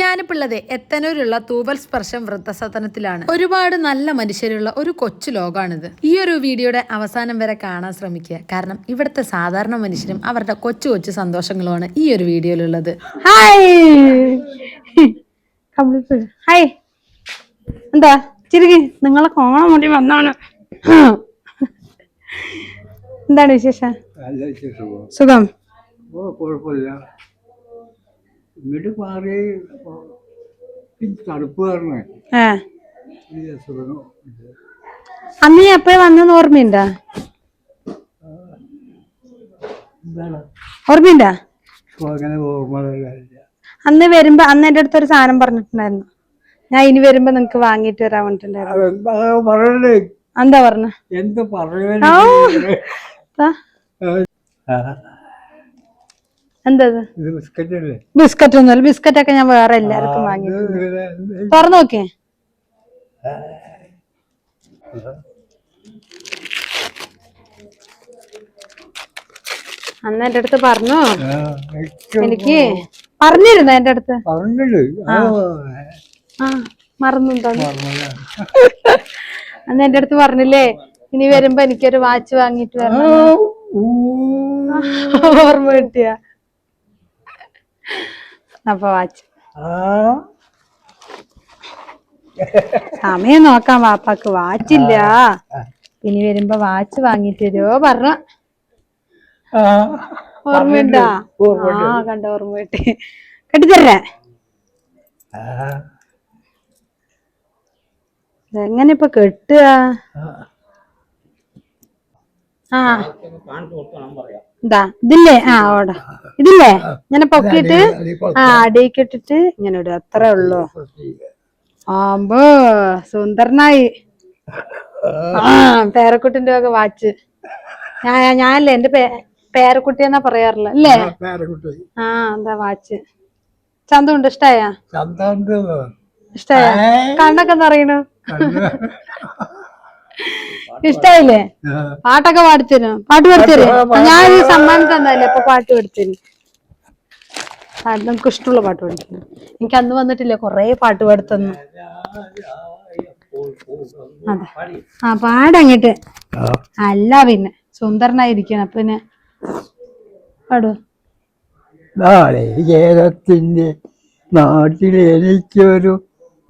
ഞാനിപ്പോൾ ഉള്ളത് എത്തനൂരുള്ള തൂവൽ സ്പർശം വൃദ്ധസദനത്തിലാണ്. ഒരുപാട് നല്ല മനുഷ്യരുള്ള ഒരു കൊച്ചു ലോകമാണിത് ഈ ഒരു വീഡിയോയുടെ അവസാനം വരെ കാണാൻ ശ്രമിക്കുക. കാരണം ഇവിടുത്തെ സാധാരണ മനുഷ്യരും അവരുടെ കൊച്ചു കൊച്ചു സന്തോഷങ്ങളുമാണ് ഈ ഒരു വീഡിയോയിലുള്ളത്. ഹായ് ഹായ് എന്താ? ചിരികി നിങ്ങളെ കാണാൻ മുടി വന്നാണ്. എന്താണ് വിശേഷം? സുഖം? കുഴപ്പമില്ല. ഇങ്ങോട്ട് മാറി അപ്പൊ ഈ തണുപ്പ് കാരണം ഏ ഈ അസുഖം അന്ന് ഞാൻ എപ്പോഴും വന്നെന്ന് ഓർമ്മയുണ്ടാ? ഓർമ്മയുണ്ടാ? അന്ന് വരുമ്പോ അന്ന് എന്റെ അടുത്തൊരു സാധനം പറഞ്ഞിട്ടുണ്ടായിരുന്നു. ഞാൻ ഇനി വരുമ്പോ നിങ്ങക്ക് വാങ്ങിട്ട് വരാൻ പറഞ്ഞിട്ടുണ്ടായിരുന്നു. എന്താ പറഞ്ഞ? എന്ത് പറയണേ എന്താ ഇത്? ഇത് ബിസ്ക്കറ്റ് ഒന്നുമല്ല ബിസ്ക്കറ്റ് ഒക്കെ ഞാൻ വേറെ എല്ലാവർക്കും വാങ്ങി? തുറന്നു നോക്കിയേ. അന്ന് എന്റെ അടുത്ത് പറഞ്ഞു. എനിക്ക് പറഞ്ഞിരുന്നു എന്റെ അടുത്ത്? മറന്നു. അന്ന് എന്റെ അടുത്ത് പറഞ്ഞില്ലേ ഇനി വരുമ്പോ എനിക്കൊരു വാച്ച് വാങ്ങിട്ട് വരണം. ഓർമ്മ കിട്ടിയ. അപ്പൊ വാച്ച്. സമയം നോക്കാം വാപ്പാക്ക് വാച്ചില്ല. ഇനി വരുമ്പോ വാച്ച് വാങ്ങിട്ട് വരുമോ പറഞ്ഞ. ആ. ഓർമ്മയുണ്ടാ. ആ കണ്ട ഓർമ്മ കിട്ടി കെട്ടിത്തരേ. ആ, എങ്ങനെ ഇപ്പൊ കെട്ടുക? ആ. ഇതാ ഇതില്ലേ? ആ ഓടാ. ഇതില്ലേ? ഇങ്ങനെ പൊക്കിയിട്ട് ആ അടിയൊക്കെ ഇട്ടിട്ട് ഇങ്ങനെ ഇടും അത്രേ ഉള്ളു. ആമ്പോ സുന്ദരനായി. ആ. പേരക്കുട്ടിന്റെ ഒക്കെ വാച്ച്. ഞാൻ ഞാനല്ലേ എന്റെ പേ പേരക്കുട്ടി എന്നാ പറയാറില്ല? അല്ലേ? ആ എന്താ വാച്ച്. ചന്തമുണ്ട് ഇഷ്ടായ? ഇഷ്ടായാ? ഇഷ്ടായ കണ്ണൊക്കെ നിറയണു ഇഷ്ടായില്ലേ? പാട്ടൊക്കെ പാടിത്തരും. പാട്ട് പഠിച്ചു ഞാൻ ഈ സമ്മാനം തന്നല്ലേ അപ്പൊ പാട്ട് പാടിത്തരും. ആ, നമുക്ക് ഇഷ്ടമുള്ള പാട്ട് പാടിത്തരും എനിക്ക് അന്ന് വന്നിട്ടില്ല കുറേ പാട്ട് പാടുത്തന്നു. അതെ. ആ പാടങ്ങട്ട്. അല്ല പിന്നെ സുന്ദരനായിരിക്കണം. അപ്പൊ പിന്നെ പാടൂ നാളികേരത്തിന്റെ നാട്ടിൽ എനിക്കൊരു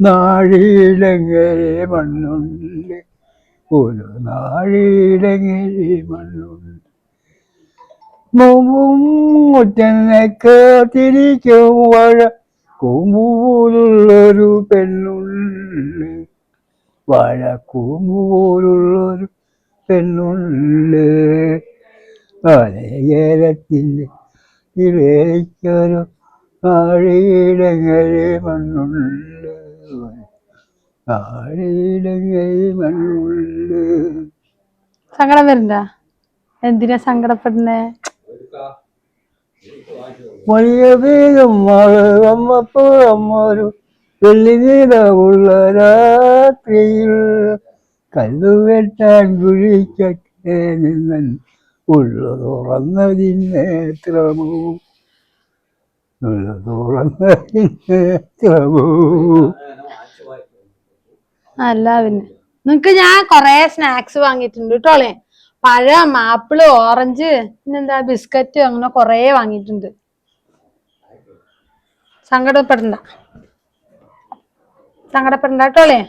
നാഴിയിലെങ്ങനെ മണ്ണുണ്ട്. ഒരു നാഴിയിലെങ്ങനെ മണ്ണുണ്ട്. മുമ്പും മുറ്റനെ കാത്തിരിക്കും വഴ കൂമ്പുപോലുള്ളൊരു പെണ്ണുണ്ട്. വാഴ കൂമ്പുപോലുള്ളൊരു പെണ്ണുണ്ട്. വലയേലത്തിന്റെ ഇവയ്ക്കൊരു ആഴിയിടങ്ങളിൽ മണ്ണുണ്ട്. ആഴിയിടങ്ങളിൽ മണ്ണുണ്ട്. സങ്കടം വരണ്ട. എന്തിനാ സങ്കടപ്പെടുന്നേ? വലിയ വേഗം മഴ വന്നപ്പോഴും ഒരു വെള്ളി നീളമുള്ള രാത്രിയിൽ കല്ലുവെട്ടാൻ കുഴിക്കട്ടെ നിന്നൻ ഉള്ളു തുറന്നതിനേത്രമോ ഉള്ളു തുറന്നതിനേത്രമോ അല്ല പിന്നെ. നിങ്ങക്ക് ഞാൻ കൊറേ സ്നാക്സ് വാങ്ങിയിട്ടുണ്ട് കേട്ടോളെ പഴം ആപ്പിൾ ഓറഞ്ച് പിന്നെന്താ ബിസ്ക്കറ്റ് അങ്ങനെ കൊറേ വാങ്ങിയിട്ടുണ്ട്. സങ്കടപ്പെടണ്ട. സങ്കടപ്പെടണ്ട കേട്ടോളേ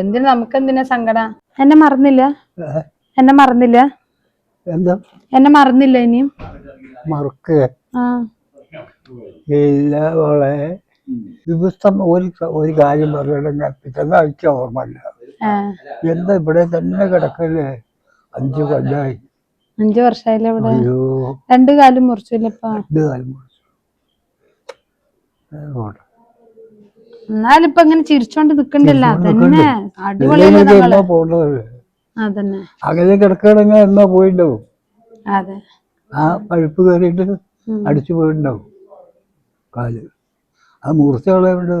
എന്തിനു നമുക്ക് എന്തിനാ സങ്കട? എന്നെ മറന്നില്ല. എന്നെ മറന്നില്ല. എന്താ? എന്നെ മറന്നില്ല ഇനിയും. മറക്കുക ആ. ഇല്ല മോളെ. ദിവസം ഒരു ഒരു കാര്യം പറയണം പിറ്റേന്ന് ആഴ്ച ഓർമ്മയില്ല. എന്താ ഇവിടെ തന്നെ കിടക്കല്ലേ അഞ്ചു കൊല്ലായി. അഞ്ചു വർഷമായില്ലേ ഇവിടെ? രണ്ടു കാലം മുറിച്ചില്ല ഇപ്പൊ? ഇത് മുറിച്ചു. അതുകൊണ്ട്. എന്നാലും ഇപ്പൊ ഇങ്ങനെ ചിരിച്ചോണ്ട് നിക്കണ്ടല്ല. അതന്നെ. അടിപൊളിയല്ലേ അതന്നെ. അങ്ങനെ കിടക്കണമെങ്കിൽ എന്നാ പോയിണ്ടാവും? അതെ. ആ പഴുപ്പ് കയറിയിട്ട്. അടിച്ചു പോയിട്ടുണ്ടാവും കാൽ. ആ മൂർച്ചകളെവിടെ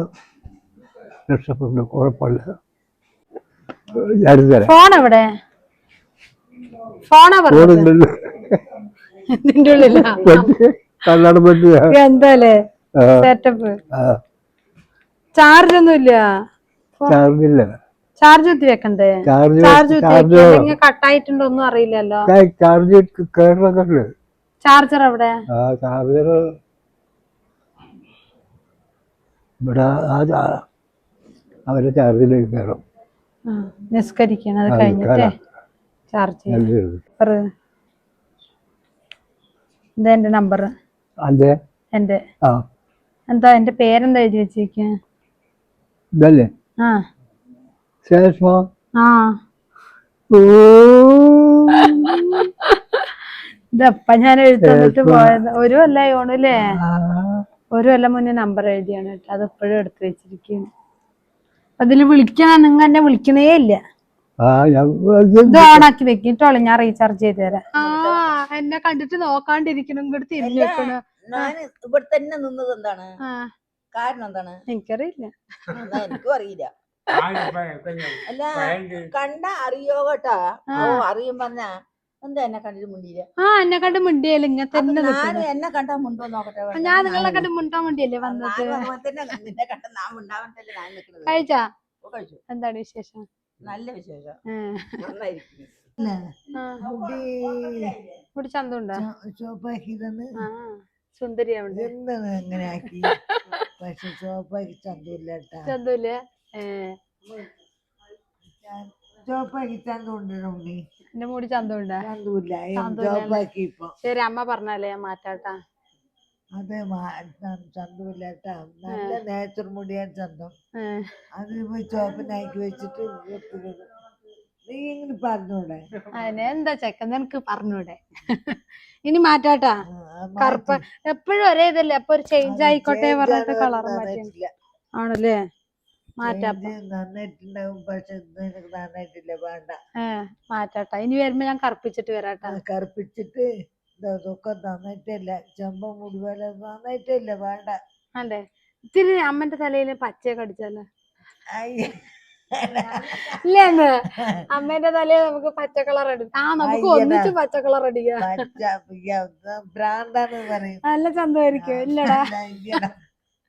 രക്ഷപ്പെട്ടു കുഴപ്പമില്ല. ഫോൺ എവിടെ? ഫോണാ പറഞ്ഞത്. ഫോണുണ്ടല്ലോ. ഇതിന്റെ ഉള്ളിലാ. പറ്റിയ എന്താലേ? സെറ്റപ്പ് ചാർജ് ഒന്നും ഇല്ല. ചാർജ് കുത്തി വെക്കണ്ടേ? ചാർജ് ചാർജ് കട്ടായിട്ടുണ്ടോ ഒന്നും അറിയില്ലല്ലോ. ചാർജ് ചാർജർ എവിടെ ചാർജർ ഇവിടെ അവരെ ചാർജിലേക്ക് കയറും. നിസ്കരിക്കണം. അത് കഴിഞ്ഞിട്ടേ. ചാർജ് ഇതാ എന്റെ നമ്പർ എന്റെ എന്താ എന്റെ പേരെന്താ എഴുതി വെച്ചിരിക്ക ഇതല്ലേ? ആ. ശേഷമോ? ആ. ഓ. ഇതപ്പ ഞാൻ എഴുത്തന്നിട്ട് പോയത്. ഒരു കൊല്ലായി ഓണല്ലേ ആ, ഒരു കൊല്ലം മുന്നേ നമ്പർ എഴുതിയാണ് കേട്ടോ. അത് എപ്പോഴും എടുത്തു വെച്ചിരിക്കുന്നു. അതിൽ വിളിക്കാൻ നിങ്ങൾ എന്നെ വിളിക്കുന്നേ ഇല്ല. ആ ഞാൻ ഇത് ഓണാക്കി വെക്കിട്ടോളൂ ഞാൻ റീചാർജ് ചെയ്ത് തരാം. ആ എന്നെ കണ്ടിട്ട് നോക്കാണ്ടിരിക്കണം ഇവിടെ തിരിഞ്ഞു വെക്കണ. ഞാൻ ഇവിടെ തന്നെ നിന്നത് എന്താണ്? ആ. കാരണം എന്താണ്? എനിക്കറിയില്ല. എന്നാ എനിക്കും അറിയില്ല. അല്ല കണ്ട അറിയോ കേട്ടാ ഓ അറിയും പറഞ്ഞ എന്താ എന്നെ കണ്ടിട്ട് മുണ്ടിയില്ല? ആ എന്നെ കണ്ട് മിണ്ടിയല്ലേ ഇങ്ങനെ തന്നെ ഞാൻ എന്നെ കണ്ടാ മുണ്ടോ നോക്കട്ടെ ഞാൻ നിങ്ങളെ കണ്ട് മിണ്ടാൻ വേണ്ടിയല്ലേ വന്നത്? അതുപോലെ തന്നെ നിന്നെ കണ്ട ഞാൻ ഉണ്ടാവണ്ടല്ലേ ഞാൻ നിൽക്കുന്നത് കഴിച്ചാ? ഓ, കഴിച്ചു. എന്താണ് വിശേഷം? നല്ല വിശേഷം. ഇവിടെ ചന്തമുണ്ടോ? എന്താണ് അങ്ങനെ ആക്കി. പക്ഷെ ചോപ്പാക്കി ചന്തമില്ല ചന്തമില്ലേ? ഏ. ചോപ്പാക്കി ചന്തമുണ്ട് എന്റെ മൂടി ചന്തമുണ്ടാ? ചന്തമില്ല. ചോപ്പാക്കി ഇപ്പൊ. ശരി അമ്മ പറഞ്ഞാലേ ഞാൻ മാറ്റാട്ടാ. അത് ചന്തമില്ല കേട്ടാ. നല്ല നേച്ചർ മുടിയാൻ ചന്തം. അത് പോയി ചോപ്പനാക്കി വെച്ചിട്ട് നീ ഇങ്ങനെ പറഞ്ഞൂടെ? എന്താ ചെക്കൻ നിനക്ക് പറഞ്ഞൂടെ? ഇനി മാറ്റാട്ടാ. കറുപ്പ്. എപ്പോഴും ഒരേ ഇതല്ലേ അപ്പൊ ഒരു ചേഞ്ച് ആയിക്കോട്ടെ പറഞ്ഞിട്ട് കളർ. ആണല്ലേ? നന്നായിട്ടുണ്ടാവും പക്ഷെ നന്നായിട്ടില്ല വേണ്ട. മാറ്റാട്ടാ. ഇനി വരുമ്പോ ഞാൻ കറുപ്പിച്ചിട്ട് വരാട്ടാ. കറുപ്പിച്ചിട്ട് ഇതൊക്കെ നന്നായിട്ടില്ല? ചെമ്പ മുടിപോലെ നന്നായിട്ടില്ല വേണ്ട. അതെ. ഇത്തിരി അമ്മന്റെ തലയിൽ പച്ചയൊക്കെ അടിച്ചാലോ? ഇല്ല ഇല്ലേന്ന്. അമ്മേന്റെ തലയിൽ നമുക്ക് പച്ച കളർ അടിക്കും ആ നമുക്ക് ഒന്നിച്ച് പച്ച കളർ അടിക്കാം. പച്ച ഇയ്യ, ഇത് ഭ്രാന്താന്ന് പറയും. നല്ല ചന്തമായിരിക്കും. ഇല്ലടാ.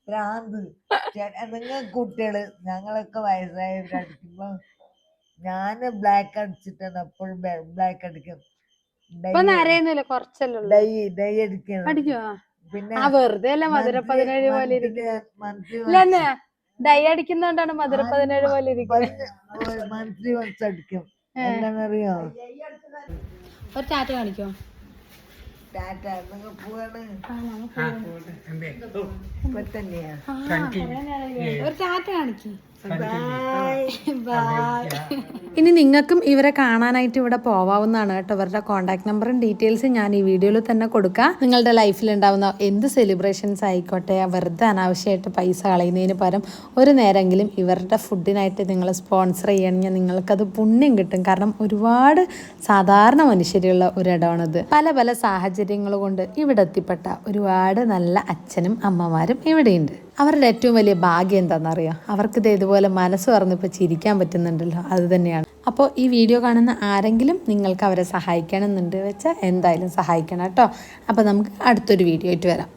ഭ്രാന്ത്. നിങ്ങൾ കുട്ടികൾ ഞങ്ങളൊക്കെ വയസ്സായവരടിക്കുമ്പോ ഞാൻ ബ്ലാക്ക് അടിച്ചിട്ടാണ് എപ്പോഴും ബ്ലാക്ക് അടിക്കും. പിന്നെ ആ വെറുതെ അല്ല മധുര പതിനേഴ് പോലെ ഡൈ അടിക്കുന്നോണ്ടാണ് മധുര പതിനേഴ് പോലെ ഇരിക്കുന്നത് മന്ത്ലി വൺസ് അടിക്കും എന്താണെന്നറിയോ? ഒരു ടാറ്റ കാണിക്കോ? ഒരു ടാറ്റ കാണിക്കോ. ഇനി നിങ്ങൾക്കും ഇവരെ കാണാനായിട്ട് ഇവിടെ പോവാവുന്നതാണ് കേട്ടോ. ഇവരുടെ കോൺടാക്ട് നമ്പറും ഡീറ്റെയിൽസും ഞാൻ ഈ വീഡിയോയിൽ തന്നെ കൊടുക്കാം. നിങ്ങളുടെ ലൈഫിൽ ഉണ്ടാവുന്ന എന്ത് സെലിബ്രേഷൻസ് ആയിക്കോട്ടെ വെറുതെ അനാവശ്യമായിട്ട് പൈസ കളയുന്നതിന് പകരം ഒരു നേരമെങ്കിലും ഇവരുടെ ഫുഡിനായിട്ട് നിങ്ങൾ സ്പോൺസർ ചെയ്യണമെങ്കിൽ നിങ്ങൾക്കത് പുണ്യം കിട്ടും. കാരണം ഒരുപാട് സാധാരണ മനുഷ്യരുള്ള ഒരിടമാണിത്. പല പല സാഹചര്യങ്ങൾ കൊണ്ട് ഇവിടെ എത്തിപ്പെട്ട ഒരുപാട് നല്ല അച്ഛനും അമ്മമാരും ഇവിടെയുണ്ട്. അവരുടെ ഏറ്റവും വലിയ ഭാഗ്യം എന്താണെന്നറിയാം? അവർക്ക് ഇത് ഇതുപോലെ മനസ്സ് പറഞ്ഞിപ്പോൾ ചിരിക്കാൻ പറ്റുന്നുണ്ടല്ലോ. അത് തന്നെയാണ്. അപ്പോൾ ഈ വീഡിയോ കാണുന്ന ആരെങ്കിലും നിങ്ങൾക്ക് അവരെ സഹായിക്കണമെന്നുണ്ട് വെച്ചാൽ എന്തായാലും സഹായിക്കണം കേട്ടോ. അപ്പോൾ നമുക്ക് അടുത്തൊരു വീഡിയോ ആയിട്ട് വരാം.